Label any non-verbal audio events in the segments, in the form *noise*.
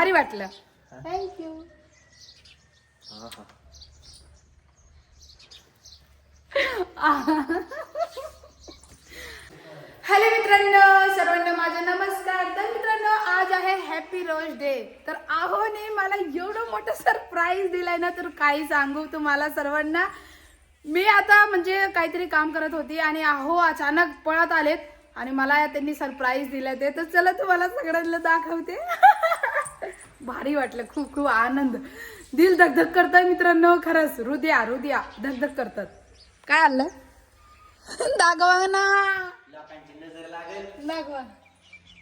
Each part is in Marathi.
भारी वाटलं. थँक्यू हॅलो मित्रांनो सर्वांना माझा नमस्कार. तर मित्रांनो आज आहे हॅपी रोज डे तर आहोने मला एवढं मोठं सरप्राईज दिलाय ना तर काही सांगू तुम्हाला सर्वांना. मी आता म्हणजे काहीतरी काम करत होती आणि आहो अचानक पळत आलेत आणि मला त्यांनी सरप्राईज दिलं ते. तर चला तुम्हाला सगळ्यांना दाखवते. भारी वाटलं खूप खूप आनंद. दिल धगधग करतंय मित्रांनो खरंच. हृदया हृदया धगधग करतात. काय आलं दाखवा ना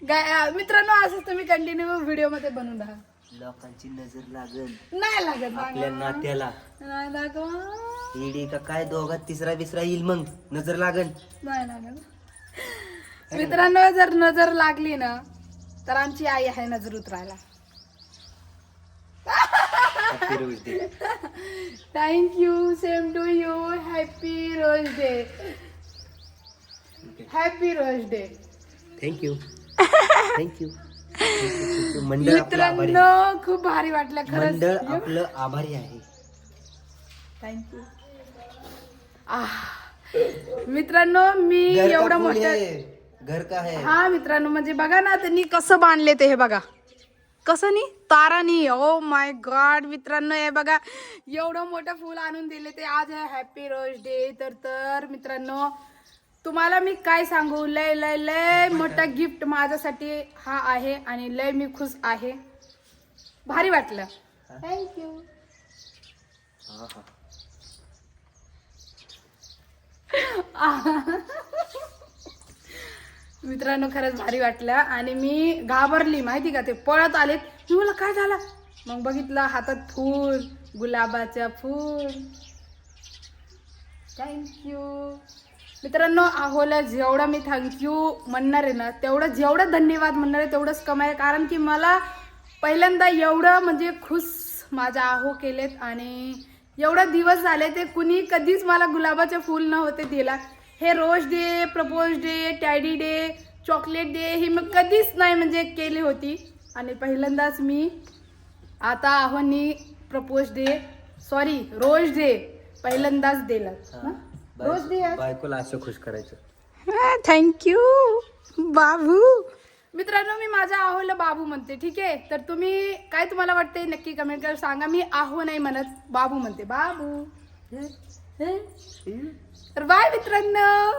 गाय- मित्रांनो असंच तुम्ही कंटिन्यू व्हिडिओमध्ये बनवून राहा. लोकांची नजर लागल. नाही लागत आपल्या. नात्याला. नाही दाखवा इडी का काय दोघात तिसरा बिसरा येईल मग? नजर लागल. नाही लागत. मित्रांनो जर नजर लागली ना तर आमची आई आहे नजर उतरायला. Happy Rose Day. Thank you same to you happy rose day happy rose day. Thank you. मंडळ *laughs* आपलं आभारी. मित्रांनो. खूप भारी वाटलं मंडळ खरंच आपलं आभारी आहे. थँक्यू मित्रांनो मी घर का एवढं फूल मोठं है, घर का है हा मित्रांनो म्हणजे बघा ना त्यांनी कसं बांधले ते हे बघा. कसं नी तारानी ओ माय गॉड मित्रांनो हे बघा एवढं मोठं फुल आणून दिले ते. आज आहे हॅपी रोज डे तर तर मित्रांनो तुम्हाला मी काय सांगू? लय लय लय मोठा गिफ्ट माझ्यासाठी हा आहे आणि लय मी खुश आहे. भारी वाटलं. थँक्यू हा. *laughs* मित्रांनो खरंच भारी वाटलं. आणि मी घाबरली माहिती का? ते पळत आलेत. मी मला काय झालं? मग बघितलं हातात फूल गुलाबाचं फूल. थँक्यू मित्रांनो आहोला जेवढं मी थँक्यू म्हणणार आहे ना तेवढं जेवढं धन्यवाद म्हणणार आहे तेवढंच कमाय कारण की मला पहिल्यांदा एवढं म्हणजे खुश माझ्या आहो केलेत. आणि एवढं दिवस झाले ते कुणी कधीच मला गुलाबाचे फूल नव्हते दिला. हे rose day propose day teddy day chocolate day हे मी कधीच नाही म्हणजे केली होती. आणि पहिल्यांदाच मी आता आहोनी propose day sorry rose day पहिल्यांदाच दिला. रोज डे बाय- बायकोला असं खुश करायचं. थँक्यू बाबू. मित्रांनो मी माझ्या आहोला बाबू म्हणते ठीक आहे? तर तुम्ही काय तुम्हाला वाटते नक्की कमेंट करून सांगा. मी आहो नाही म्हणत बाबू म्हणते. बाबू. तर बाय मित्रांनो.